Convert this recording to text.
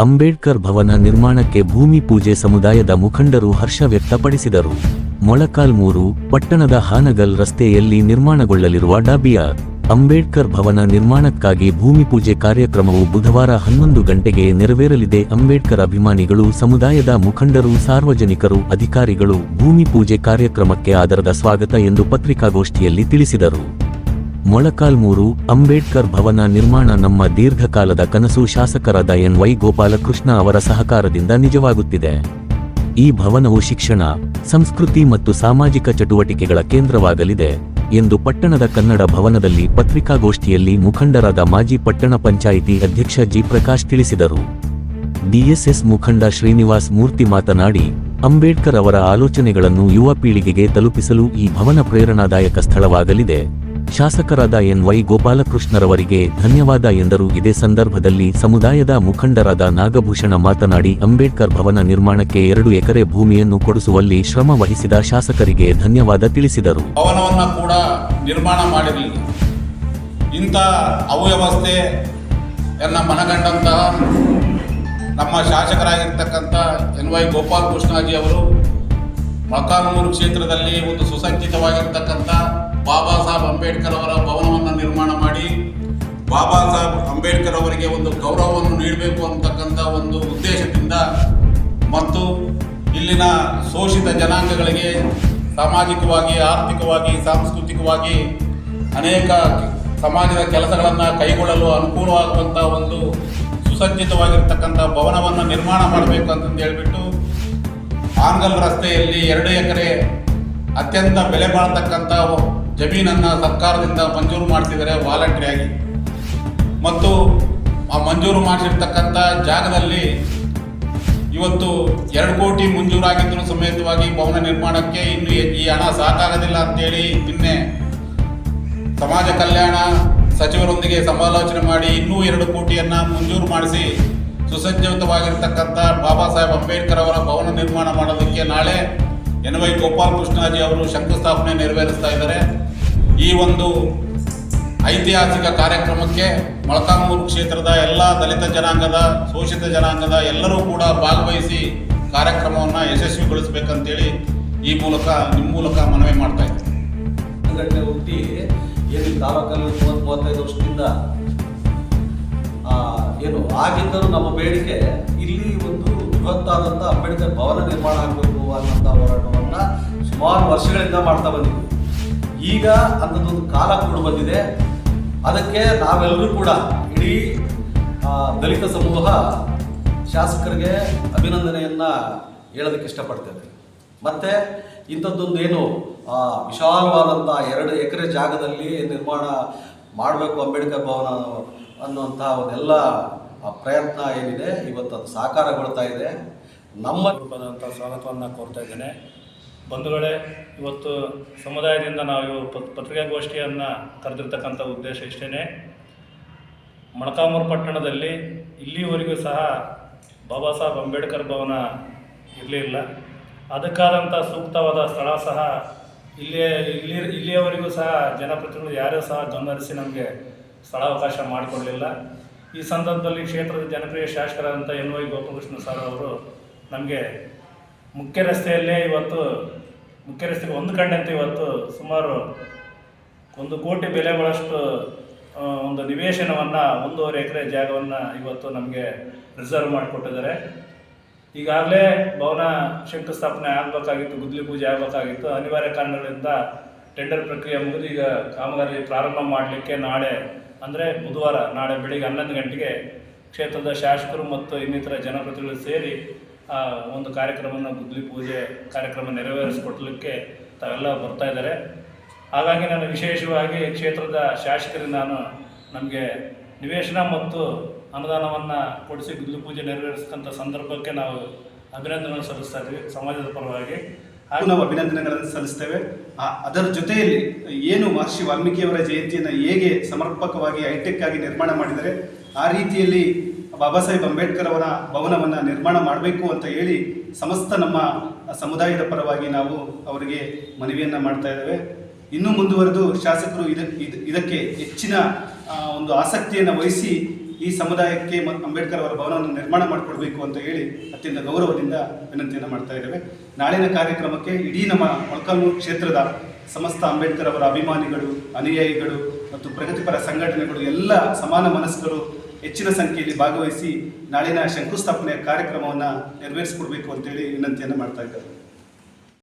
ಅಂಬೇಡ್ಕರ್ ಭವನ ನಿರ್ಮಾಣಕ್ಕೆ ಭೂಮಿ ಪೂಜೆ ಸಮುದಾಯದ ಮುಖಂಡರು ಹರ್ಷ ವ್ಯಕ್ತಪಡಿಸಿದರು. ಮೊಳಕಾಲ್ಮೂರು ಪಟ್ಟಣದ ಹಾನಗಲ್ ರಸ್ತೆಯಲ್ಲಿ ನಿರ್ಮಾಣಗೊಳ್ಳಲಿರುವ ಡಾಬಿಯಾ ಅಂಬೇಡ್ಕರ್ ಭವನ ನಿರ್ಮಾಣಕ್ಕಾಗಿ ಭೂಮಿ ಪೂಜೆ ಕಾರ್ಯಕ್ರಮವು ಬುಧವಾರ ಹನ್ನೊಂದು ಗಂಟೆಗೆ ನೆರವೇರಲಿದೆ. ಅಂಬೇಡ್ಕರ್ ಅಭಿಮಾನಿಗಳು, ಸಮುದಾಯದ ಮುಖಂಡರು, ಸಾರ್ವಜನಿಕರು, ಅಧಿಕಾರಿಗಳು ಭೂಮಿ ಪೂಜೆ ಕಾರ್ಯಕ್ರಮಕ್ಕೆ ಆಧಾರದ ಸ್ವಾಗತ ಎಂದು ಪತ್ರಿಕಾಗೋಷ್ಠಿಯಲ್ಲಿ ತಿಳಿಸಿದರು. ಮೊಳಕಾಲ್ಮೂರು ಅಂಬೇಡ್ಕರ್ ಭವನ ನಿರ್ಮಾಣ ನಮ್ಮ ದೀರ್ಘಕಾಲದ ಕನಸು ಶಾಸಕರಾದ ಎನ್ ವೈ ಗೋಪಾಲಕೃಷ್ಣ ಅವರ ಸಹಕಾರದಿಂದ ನಿಜವಾಗುತ್ತಿದೆ. ಈ ಭವನವು ಶಿಕ್ಷಣ, ಸಂಸ್ಕೃತಿ ಮತ್ತು ಸಾಮಾಜಿಕ ಚಟುವಟಿಕೆಗಳ ಕೇಂದ್ರವಾಗಲಿದೆ ಎಂದು ಪಟ್ಟಣದ ಕನ್ನಡ ಭವನದಲ್ಲಿ ಪತ್ರಿಕಾಗೋಷ್ಠಿಯಲ್ಲಿ ಮುಖಂಡರಾದ ಮಾಜಿ ಪಟ್ಟಣ ಪಂಚಾಯಿತಿ ಅಧ್ಯಕ್ಷ ಜಿ ಪ್ರಕಾಶ್ ತಿಳಿಸಿದರು. ಡಿಎಸ್ಎಸ್ ಮುಖಂಡ ಶ್ರೀನಿವಾಸ್ ಮೂರ್ತಿ ಮಾತನಾಡಿ, ಅಂಬೇಡ್ಕರ್ ಅವರ ಆಲೋಚನೆಗಳನ್ನು ಯುವ ಪೀಳಿಗೆಗೆ ತಲುಪಿಸಲು ಈ ಭವನ ಪ್ರೇರಣಾದಾಯಕ ಸ್ಥಳವಾಗಲಿದೆ. ಶಾಸಕರಾದ ಎನ್ ವೈ ಗೋಪಾಲಕೃಷ್ಣರವರಿಗೆ ಧನ್ಯವಾದ ಎಂದರು. ಇದೇ ಸಂದರ್ಭದಲ್ಲಿ ಸಮುದಾಯದ ಮುಖಂಡರಾದ ನಾಗಭೂಷಣ ಮಾತನಾಡಿ, ಅಂಬೇಡ್ಕರ್ ಭವನ ನಿರ್ಮಾಣಕ್ಕೆ ಎರಡು ಎಕರೆ ಭೂಮಿಯನ್ನು ಕೊಡಿಸುವಲ್ಲಿ ಶ್ರಮ ವಹಿಸಿದ ಶಾಸಕರಿಗೆ ಧನ್ಯವಾದ ತಿಳಿಸಿದರು. ಭವನವನ್ನ ಕೂಡ ನಿರ್ಮಾಣ ಮಾಡಿರಲಿಲ್ಲ ಇಂಥ ಎಲ್ಲ ಮನಗಂಡಂತಹ ನಮ್ಮ ಶಾಸಕರಾಗಿರ್ತಕ್ಕಂಥ ಎನ್ ವೈ ಗೋಪಾಲ್ ಕೃಷ್ಣಾಜಿ ಅವರು ಮೊಳಕಾಲ್ಮೂರು ಕ್ಷೇತ್ರದಲ್ಲಿ ಒಂದು ಸುಸಜ್ಜಿತವಾಗಿರ್ತಕ್ಕಂಥ ಬಾಬಾ ಸಾಹೇಬ್ ಅಂಬೇಡ್ಕರ್ ಅವರ ಭವನವನ್ನು ನಿರ್ಮಾಣ ಮಾಡಿ, ಬಾಬಾ ಸಾಹೇಬ್ ಅಂಬೇಡ್ಕರ್ ಅವರಿಗೆ ಒಂದು ಗೌರವವನ್ನು ನೀಡಬೇಕು ಅಂತಕ್ಕಂಥ ಒಂದು ಉದ್ದೇಶದಿಂದ ಮತ್ತು ಇಲ್ಲಿನ ಶೋಷಿತ ಜನಾಂಗಗಳಿಗೆ ಸಾಮಾಜಿಕವಾಗಿ, ಆರ್ಥಿಕವಾಗಿ, ಸಾಂಸ್ಕೃತಿಕವಾಗಿ ಅನೇಕ ಸಮಾಜದ ಕೆಲಸಗಳನ್ನು ಕೈಗೊಳ್ಳಲು ಅನುಕೂಲವಾಗುವಂಥ ಒಂದು ಸುಸಜ್ಜಿತವಾಗಿರ್ತಕ್ಕಂಥ ಭವನವನ್ನು ನಿರ್ಮಾಣ ಮಾಡಬೇಕು ಅಂತಂದು ಹೇಳಿಬಿಟ್ಟು ಆಂಗಲ್ ರಸ್ತೆಯಲ್ಲಿ ಎರಡು ಎಕರೆ ಅತ್ಯಂತ ಬೆಲೆ ಬಾಳ್ತಕ್ಕಂಥ ಜಮೀನನ್ನು ಸರ್ಕಾರದಿಂದ ಮಂಜೂರು ಮಾಡ್ತಿದ್ದಾರೆ ವಾಲಂಟ್ರಿಯಾಗಿ ಮತ್ತು ಆ ಮಂಜೂರು ಮಾಡಿರ್ತಕ್ಕಂಥ ಜಾಗದಲ್ಲಿ ಇವತ್ತು ಎರಡು ಕೋಟಿ ಮಂಜೂರಾಗಿದ್ದರೂ ಸಮೇತವಾಗಿ ಭವನ ನಿರ್ಮಾಣಕ್ಕೆ ಇನ್ನು ಈ- ಹಣ ಸಾಕಾಗೋದಿಲ್ಲ ಅಂತೇಳಿ ನಿನ್ನೆ ಸಮಾಜ ಕಲ್ಯಾಣ ಸಚಿವರೊಂದಿಗೆ ಸಮಾಲೋಚನೆ ಮಾಡಿ ಇನ್ನೂ ಎರಡು ಕೋಟಿಯನ್ನು ಮಂಜೂರು ಮಾಡಿಸಿ ಸುಸಜ್ಜಿತವಾಗಿರ್ತಕ್ಕಂಥ ಬಾಬಾ ಸಾಹೇಬ್ ಅಂಬೇಡ್ಕರ್ ಅವರ ಭವನ ನಿರ್ಮಾಣ ಮಾಡೋದಕ್ಕೆ ನಾಳೆ ಎನ್ ವೈ ಗೋಪಾಲ್ ಕೃಷ್ಣಾಜಿ ಅವರು ಶಂಕುಸ್ಥಾಪನೆ ನೆರವೇರಿಸ್ತಾ ಇದ್ದಾರೆ. ಈ ಒಂದು ಐತಿಹಾಸಿಕ ಕಾರ್ಯಕ್ರಮಕ್ಕೆ ಮೊಳಕಾಲ್ಮೂರು ಕ್ಷೇತ್ರದ ಎಲ್ಲ ದಲಿತ ಜನಾಂಗದ, ಶೋಷಿತ ಜನಾಂಗದ ಎಲ್ಲರೂ ಕೂಡ ಭಾಗವಹಿಸಿ ಕಾರ್ಯಕ್ರಮವನ್ನು ಯಶಸ್ವಿಗೊಳಿಸಬೇಕಂತೇಳಿ ಈ ಮೂಲಕ, ನಿಮ್ಮ ಮೂಲಕ ಮನವಿ ಮಾಡ್ತಾ ಇದ್ದೀನಿ ಸಂಘಟನೆ ಹುಟ್ಟಿ ಏನು ತಾಲೂಕಲ್ಲಿ ಮೂವತ್ತು ಮೂವತ್ತೈದು ವರ್ಷದಿಂದ ಏನು ಆಗಿದ್ದರೂ ನಮ್ಮ ಬೇಡಿಕೆ ಇಲ್ಲಿ ಒಂದು ಬೃಹತ್ತಾದಂಥ ಅಂಬೇಡ್ಕರ್ ಭವನ ನಿರ್ಮಾಣ ಆಗಬೇಕು ಅನ್ನೋಂಥ ಹೋರಾಟವನ್ನು ಸುಮಾರು ವರ್ಷಗಳಿಂದ ಮಾಡ್ತಾ ಬಂದಿದ್ವಿ. ಈಗ ಅಂಥದ್ದೊಂದು ಕಾಲ ಕೂಡ ಬಂದಿದೆ. ಅದಕ್ಕೆ ನಾವೆಲ್ಲರೂ ಕೂಡ ಇಡೀ ದಲಿತ ಸಮೂಹ ಶಾಸಕರಿಗೆ ಅಭಿನಂದನೆಯನ್ನು ಹೇಳೋದಕ್ಕೆ ಇಷ್ಟಪಡ್ತೇವೆ ಮತ್ತು ಇಂಥದ್ದೊಂದು ಏನು ವಿಶಾಲವಾದಂಥ ಎರಡು ಎಕರೆ ಜಾಗದಲ್ಲಿ ನಿರ್ಮಾಣ ಮಾಡಬೇಕು ಅಂಬೇಡ್ಕರ್ ಭವನ ಅನ್ನುವಂಥ ಒಂದೆಲ್ಲ ಪ್ರಯತ್ನ ಏನಿದೆ, ಇವತ್ತು ಅದು ಸಾಕಾರಗೊಳ್ತಾ ಇದೆ. ನಮ್ಮ ಸ್ವಾಗತವನ್ನು ಕೋರ್ತಾ ಇದ್ದೇನೆ. ಬಂಧುಗಳೇ, ಇವತ್ತು ಸಮುದಾಯದಿಂದ ನಾವು ಪತ್ರಿಕಾಗೋಷ್ಠಿಯನ್ನು ಕರೆದಿರ್ತಕ್ಕಂಥ ಉದ್ದೇಶ ಇಷ್ಟೇ ಮೊಳಕಾಮೂರು ಪಟ್ಟಣದಲ್ಲಿ ಇಲ್ಲಿವರೆಗೂ ಸಹ ಬಾಬಾ ಸಾಹೇಬ್ ಅಂಬೇಡ್ಕರ್ ಭವನ ಇರಲಿಲ್ಲ ಅದಕ್ಕಾದಂಥ ಸೂಕ್ತವಾದ ಸ್ಥಳ ಸಹ ಇಲ್ಲಿಯೇ ಇಲ್ಲಿ, ಇಲ್ಲಿಯವರೆಗೂ ಸಹ ಜನಪ್ರತಿನಿಧಿಗಳು ಯಾರೂ ಸಹ ಗಮನರಿಸಿ ನಮಗೆ ಸ್ಥಳಾವಕಾಶ ಮಾಡಿಕೊಡಲಿಲ್ಲ. ಈ ಸಂದರ್ಭದಲ್ಲಿ ಕ್ಷೇತ್ರದ ಜನಪ್ರಿಯ ಶಾಸಕರಾದಂಥ ಎನ್ ವೈ ಗೋಪಾಲಕೃಷ್ಣ ಸರ್ ಅವರು ನಮಗೆ ಮುಖ್ಯ ರಸ್ತೆಯಲ್ಲೇ ಇವತ್ತು, ಮುಖ್ಯ ರಸ್ತೆಗೆ ಒಂದು ಕಂಡಂತೆ ಇವತ್ತು ಸುಮಾರು ಒಂದು ಕೋಟಿ ಬೆಲೆ ಬಳಷ್ಟು ಒಂದು ನಿವೇಶನವನ್ನು, ಒಂದೂವರೆ ಎಕರೆ ಜಾಗವನ್ನು ಇವತ್ತು ನಮಗೆ ರಿಸರ್ವ್ ಮಾಡಿಕೊಟ್ಟಿದ್ದಾರೆ. ಈಗಾಗಲೇ ಭವನ ಶಂಕುಸ್ಥಾಪನೆ ಆಗಬೇಕಾಗಿತ್ತು ಗುದ್ಲಿ ಪೂಜೆ ಆಗಬೇಕಾಗಿತ್ತು. ಅನಿವಾರ್ಯ ಕಾರಣಗಳಿಂದ ಟೆಂಡರ್ ಪ್ರಕ್ರಿಯೆ ಮುಗಿದು ಈಗ ಕಾಮಗಾರಿ ಪ್ರಾರಂಭ ಮಾಡಲಿಕ್ಕೆ ನಾಳೆ, ಅಂದರೆ ಬುಧವಾರ, ನಾಳೆ ಬೆಳಿಗ್ಗೆ ಹನ್ನೊಂದು ಗಂಟೆಗೆ ಕ್ಷೇತ್ರದ ಶಾಸಕರು ಮತ್ತು ಇನ್ನಿತರ ಜನಪ್ರತಿನಿಧಿಗಳು ಸೇರಿ ಆ, ಒಂದು ಕಾರ್ಯಕ್ರಮವನ್ನು ಗುದ್ಲಿ ಪೂಜೆ ಕಾರ್ಯಕ್ರಮ ನೆರವೇರಿಸಿಕೊಡ್ಲಿಕ್ಕೆ ತಾವೆಲ್ಲ ಬರ್ತಾ ಇದ್ದಾರೆ. ಹಾಗಾಗಿ ನಾನು ವಿಶೇಷವಾಗಿ ಕ್ಷೇತ್ರದ ಶಾಸಕರಿಂದ ನಾನು ನಮಗೆ ನಿವೇಶನ ಮತ್ತು ಅನುದಾನವನ್ನು ಕೊಡಿಸಿ ಗುದ್ಲಿ ಪೂಜೆ ನೆರವೇರಿಸಿದಂಥ ಸಂದರ್ಭಕ್ಕೆ ನಾವು ಅಭಿನಂದನೆ ಸಲ್ಲಿಸ್ತಾ ಇದ್ದೀವಿ ಸಮಾಜದ ಪರವಾಗಿ. ಹಾಗೂ ನಾವು ಅಭಿನಂದನೆಗಳನ್ನು ಸಲ್ಲಿಸ್ತೇವೆ. ಅದರ ಜೊತೆಯಲ್ಲಿ ಏನು ಮಹರ್ಷಿ ವಾಲ್ಮೀಕಿಯವರ ಜಯಂತಿಯನ್ನು ಹೇಗೆ ಸಮರ್ಪಕವಾಗಿ ಹೈಟೆಕ್ ಆಗಿ ನಿರ್ಮಾಣ ಮಾಡಿದರೆ ಆ ರೀತಿಯಲ್ಲಿ ಬಾಬಾ ಸಾಹೇಬ್ ಅಂಬೇಡ್ಕರ್ ಅವರ ಭವನವನ್ನು ನಿರ್ಮಾಣ ಮಾಡಬೇಕು ಅಂತ ಹೇಳಿ ಸಮಸ್ತ ನಮ್ಮ ಸಮುದಾಯದ ಪರವಾಗಿ ನಾವು ಅವರಿಗೆ ಮನವಿಯನ್ನು ಮಾಡ್ತಾ ಇದ್ದೇವೆ. ಇನ್ನೂ ಮುಂದುವರೆದು ಶಾಸಕರು ಇದ, ಇದ್- ಇದಕ್ಕೆ ಹೆಚ್ಚಿನ ಒಂದು ಆಸಕ್ತಿಯನ್ನು ವಹಿಸಿ ಈ ಸಮುದಾಯಕ್ಕೆ ಅಂಬೇಡ್ಕರ್ ಅವರ ಭವನವನ್ನು ನಿರ್ಮಾಣ ಮಾಡಿಕೊಡ್ಬೇಕು ಅಂತ ಹೇಳಿ ಅತ್ಯಂತ ಗೌರವದಿಂದ ವಿನಂತಿಯನ್ನು ಮಾಡ್ತಾ ಇದ್ದೇವೆ. ನಾಳಿನ ಕಾರ್ಯಕ್ರಮಕ್ಕೆ ಇಡೀ ನಮ್ಮ ಮೊಳಕಾಲ್ಮೂರು ಕ್ಷೇತ್ರದ ಸಮಸ್ತ ಅಂಬೇಡ್ಕರ್ ಅವರ ಅಭಿಮಾನಿಗಳು, ಅನುಯಾಯಿಗಳು ಮತ್ತು ಪ್ರಗತಿಪರ ಸಂಘಟನೆಗಳು ಎಲ್ಲ ಸಮಾನ ಮನಸ್ಕರು ಹೆಚ್ಚಿನ ಸಂಖ್ಯೆಯಲ್ಲಿ ಭಾಗವಹಿಸಿ ನಾಳಿನ ಶಂಕುಸ್ಥಾಪನೆಯ ಕಾರ್ಯಕ್ರಮವನ್ನು ನೆರವೇರಿಸಿಕೊಡ್ಬೇಕು ಅಂತೇಳಿ ವಿನಂತಿಯನ್ನು ಮಾಡ್ತಾ ಇದ್ದಾರೆ